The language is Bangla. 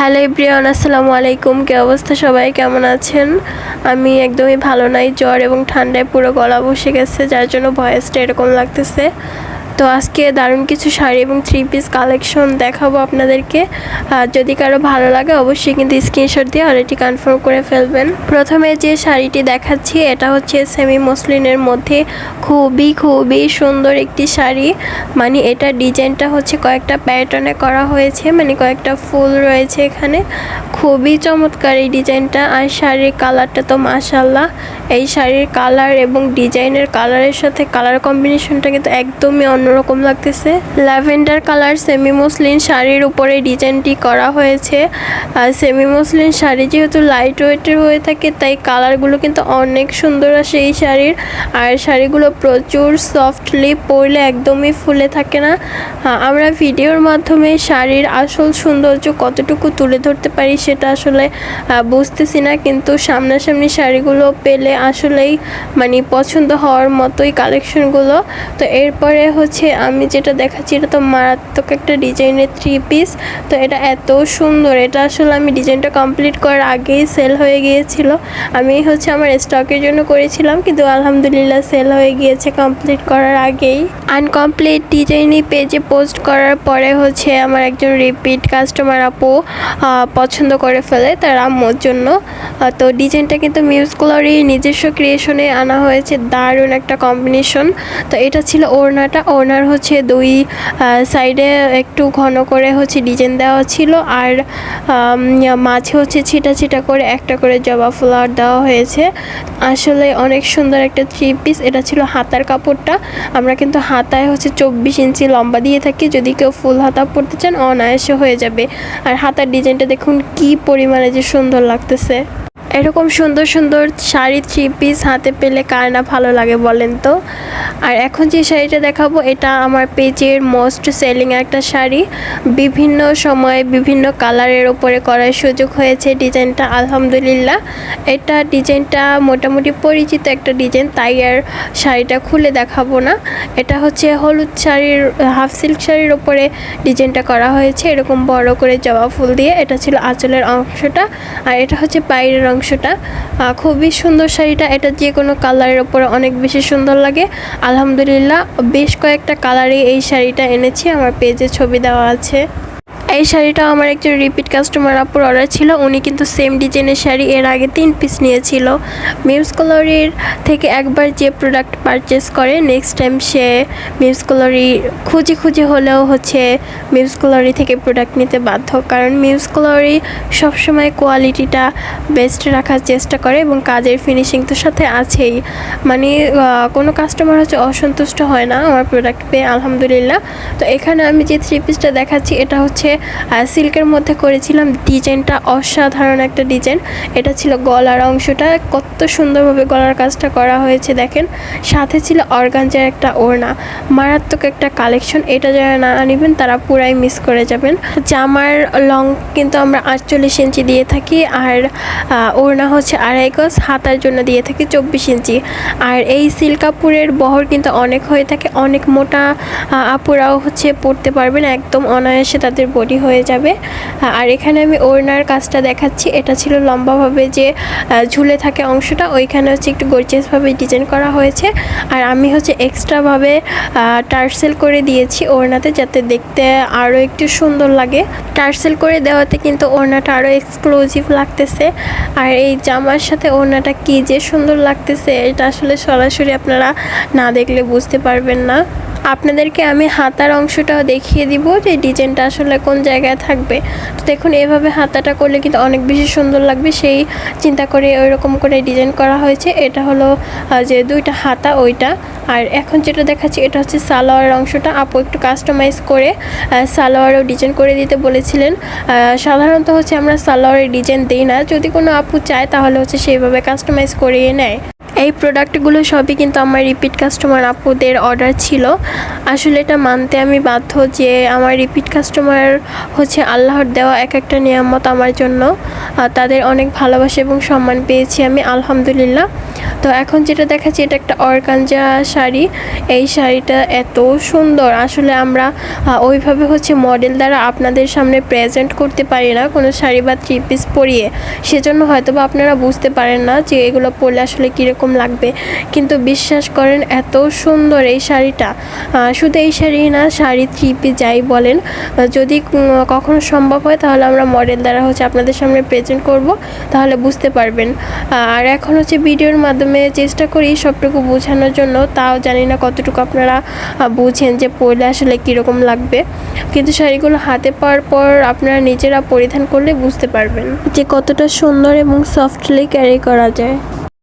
হ্যালো ইব্রিয়ান আসসালামু আলাইকুম। কে অবস্থা সবাই? কেমন আছেন? আমি একদমই ভালো নাই। জ্বর এবং ঠান্ডায় পুরো গলা বসে গেছে, যার জন্য ভয়েসটা এরকম লাগতেছে। তো আজকে দারুণ কিছু শাড়ি এবং থ্রি পিস কালেকশন দেখাবো আপনাদেরকে। যদি কারও ভালো লাগে, অবশ্যই কিন্তু স্ক্রিনশট দিয়ে অলরেডি কনফার্ম করে ফেলবেন। প্রথমে যে শাড়িটি দেখাচ্ছি, এটা হচ্ছে সেমি মসলিনের মধ্যে খুবই খুবই সুন্দর একটি শাড়ি। মানে এটা ডিজাইনটা হচ্ছে কয়েকটা প্যাটার্নে করা হয়েছে মানে কয়েকটা ফুল রয়েছে এখানে। খুবই চমৎকার এই ডিজাইনটা। আর শাড়ির কালারটা তো মাশাল্লাহ এই শাড়ির কালার এবং ডিজাইনের কালারের সাথে কালার কম্বিনেশনটা কিন্তু একদমই অন্যরকম লাগতেছে। ল্যাভেন্ডার কালার সেমি মসলিন শাড়ির উপরে ডিজাইনটি করা হয়েছে। আর সেমি মসলিন শাড়ি যেহেতু লাইট ওয়েটের হয়ে থাকে, তাই কালারগুলো কিন্তু অনেক সুন্দর আসে এই শাড়ির। আর শাড়িগুলো প্রচুর সফটলি পরলে একদমই ফুলে থাকে না। আমরা ভিডিওর মাধ্যমে শাড়ির আসল সৌন্দর্য কতটুকু তুলে ধরতে পারি সেটা আসলে বুঝতেছি না। কিন্তু সামনাসামনি শাড়িগুলো পেলে আসলেই মানে পছন্দ হওয়ার মতোই কালেকশনগুলো তো এরপরে হচ্ছে আমি যেটা দেখাচ্ছি, এটা তো মারাত্মক একটা ডিজাইনের থ্রি পিস তো এটা এত সুন্দর, এটা আসলে আমি ডিজাইনটা কমপ্লিট করার আগেই সেল হয়ে গিয়েছিল। আমি হচ্ছে আমার স্টকের জন্য করেছিলাম, কিন্তু আলহামদুলিল্লাহ সেল হয়ে গিয়েছে কমপ্লিট করার আগেই। আনকমপ্লিট ডিজাইনই পেজে পোস্ট করার পরে হচ্ছে আমার একজন রিপিট কাস্টমার আপু পছন্দ করে ফেলে তার আম্মুর জন্য। তো ডিজাইনটা কিন্তু মিউজগুলোরই নিজস্ব ক্রিয়েশনে আনা হয়েছে দারুণ একটা কম্বিনেশন তো এটা ছিল ওড়নাটা। ওড়নার হচ্ছে দুই সাইডে একটু ঘন করে হচ্ছে ডিজাইন দেওয়া ছিল আর মাঝে হচ্ছে ছিটা ছিটা করে একটা করে জবা ফ্লাওয়ার দেওয়া হয়েছে। আসলে অনেক সুন্দর একটা থ্রি পিস এটা ছিল হাতার কাপড়টা। আমরা কিন্তু হাতায় হচ্ছে চব্বিশ ইঞ্চি লম্বা দিয়ে থাকি। যদি কেউ ফুল হাতা পরতে চান, অনায়াসে হয়ে যাবে। আর হাতার ডিজাইনটা দেখুন, কি পরিমাণে যে সুন্দর লাগতেছে। এরকম সুন্দর সুন্দর শাড়ি থ্রি পিস হাতে পেলে কার না ভালো লাগে বলেন তো? আর এখন যে শাড়িটা দেখাবো, এটা আমার পেজের মোস্ট সেলিং একটা শাড়ি। বিভিন্ন সময়ে বিভিন্ন কালারের ওপরে করার সুযোগ হয়েছে ডিজাইনটা, আলহামদুলিল্লাহ। এটা ডিজাইনটা মোটামুটি পরিচিত একটা ডিজাইন, তাই আর শাড়িটা খুলে দেখাবো না। এটা হচ্ছে হলুদ শাড়ির হাফ সিল্ক শাড়ির ওপরে ডিজাইনটা করা হয়েছে। এরকম বড় করে জবা ফুল দিয়ে, এটা ছিল আঁচলের অংশটা। আর এটা হচ্ছে বাইরের অংশটা। খুবই সুন্দর শাড়িটা। এটা যে কোনো কালারের ওপরে অনেক বেশি সুন্দর লাগে। আলহামদুলিল্লাহ, বেশ কয়েকটা কালারে এই শাড়িটা এনেছি। আমার পেজে ছবি দেওয়া আছে। এই শাড়িটা আমার একজন রিপিট কাস্টমার আপুর অর্ডার ছিল। উনি কিন্তু সেম ডিজাইনের শাড়ি এর আগে তিন পিস নিয়েছিল। মিউজ কলোরির থেকে একবার যে প্রোডাক্ট পারচেস করে নেক্সট টাইম সে মিউজ কলোরি খুঁজে খুঁজে হলেও হচ্ছে মিউজ কলোরি থেকে প্রোডাক্ট নিতে বাধ্য। কারণ মিউজ কলোরি সবসময় কোয়ালিটিটা বেস্ট রাখার চেষ্টা করে এবং কাজের ফিনিশিং তো সাথে আছেই। মানে কোনো কাস্টমার হচ্ছে অসন্তুষ্ট হয় না আমার প্রোডাক্ট পেয়ে, আলহামদুলিল্লাহ। তো এখানে আমি যে থ্রি পিসটা দেখাচ্ছি, এটা হচ্ছে সিল্কের মধ্যে করেছিলাম ডিজাইনটা অসাধারণ একটা ডিজাইন। এটা ছিল গলার অংশটা, কত সুন্দরভাবে গলার কাজটা করা হয়েছে দেখেন। সাথে ছিল অর্গানজার একটা ওড়না, মারাত্মক একটা কালেকশন। এটা যারা না নেবেন তারা পুরাই মিস করে যাবেন। জামার লং কিন্তু আমরা আটচল্লিশ ইঞ্চি দিয়ে থাকি আর ওড়না হচ্ছে আড়াই গজ, হাতার জন্য দিয়ে থাকি চব্বিশ ইঞ্চি। আর এই সিল্ক কাপড়ের বহর কিন্তু অনেক হয়ে থাকে, অনেক মোটা আপুরাও হচ্ছে পরতে পারবেন, একদম অনায়াসে তাদের বডি হয়ে যাবে। আর এখানে আমি ওড়নার কাজটা দেখাচ্ছি। এটা ছিল লম্বাভাবে যে ঝুলে থাকে অংশটা, ওইখানে হচ্ছে একটু গর্জিয়াসভাবে ডিজাইন করা হয়েছে। আর আমি হচ্ছে এক্সট্রাভাবে টার্সেল করে দিয়েছি ওড়নাতে যাতে দেখতে আরও একটু সুন্দর লাগে। টার্সেল করে দেওয়াতে কিন্তু ওড়নাটা আরও এক্সক্লুসিভ লাগতেছে। আর এই জামার সাথে ওড়নাটা কি যে সুন্দর লাগতেছে, এটা আসলে সরাসরি আপনারা না দেখলে বুঝতে পারবেন না। আপনাদেরকে আমি হাতার অংশটাও দেখিয়ে দিব যে ডিজাইনটা আসলে কোন জায়গায় থাকবে। তো দেখুন, এভাবে হাতাটা করলে কিন্তু অনেক বেশি সুন্দর লাগবে। সেই চিন্তা করে ওই রকম করে ডিজাইন করা হয়েছে। এটা হলো যে দুইটা হাতা ওইটা। আর এখন যেটা দেখাচ্ছি, এটা হচ্ছে সালোয়ারের অংশটা। আপু একটু কাস্টমাইজ করে সালোয়ারও ডিজাইন করে দিতে বলেছিলেন। সাধারণত হচ্ছে আমরা সালোয়ারের ডিজাইন দিই না। যদি কোনো আপু চায়, তাহলে হচ্ছে সেইভাবে কাস্টমাইজ করিয়ে নেয়। এই প্রোডাক্টগুলো সবই কিন্তু আমার রিপিট কাস্টমার আপুদের অর্ডার ছিল। আসলে এটা মানতে আমি বাধ্য যে আমার রিপিট কাস্টমার হচ্ছে আল্লাহর দেওয়া এক একটা নিয়ামত আমার জন্য। তাদের অনেক ভালোবাসা এবং সম্মান পেয়েছি আমি, আলহামদুলিল্লাহ। তো এখন যেটা দেখাচ্ছি, এটা একটা অর্গানজা শাড়ি। এই শাড়িটা এত সুন্দর। আসলে আমরা ওইভাবে হচ্ছে মডেল দ্বারা আপনাদের সামনে প্রেজেন্ট করতে পারি না কোনো শাড়ি বা থ্রি পিস পরিয়ে। সেজন্য হয়তো বা আপনারা বুঝতে পারেন না যে এগুলো পরলে আসলে কীরকম লাগবে। কিন্তু বিশ্বাস করেন, এত সুন্দর এই শাড়িটা। শুধু এই শাড়ি না, শাড়ি থ্রি পিস যাই বলেন। যদি কখনো সম্ভব হয়, তাহলে আমরা মডেল দ্বারা হচ্ছে আপনাদের সামনে প্রেজেন্ট করব, তাহলে বুঝতে পারবেন। আর এখন হচ্ছে ভিডিওর মাধ্যমে চেষ্টা করি সবটুকু বোঝানোর জন্য। তাও জানি না কতটুকু আপনারা বুঝেন যে পরলে আসলে কীরকম লাগবে। কিন্তু শাড়িগুলো হাতে পাওয়ার পর আপনারা নিজেরা পরিধান করলে বুঝতে পারবেন। যে কতটা সুন্দর এবং সফটলি ক্যারি করা যায়।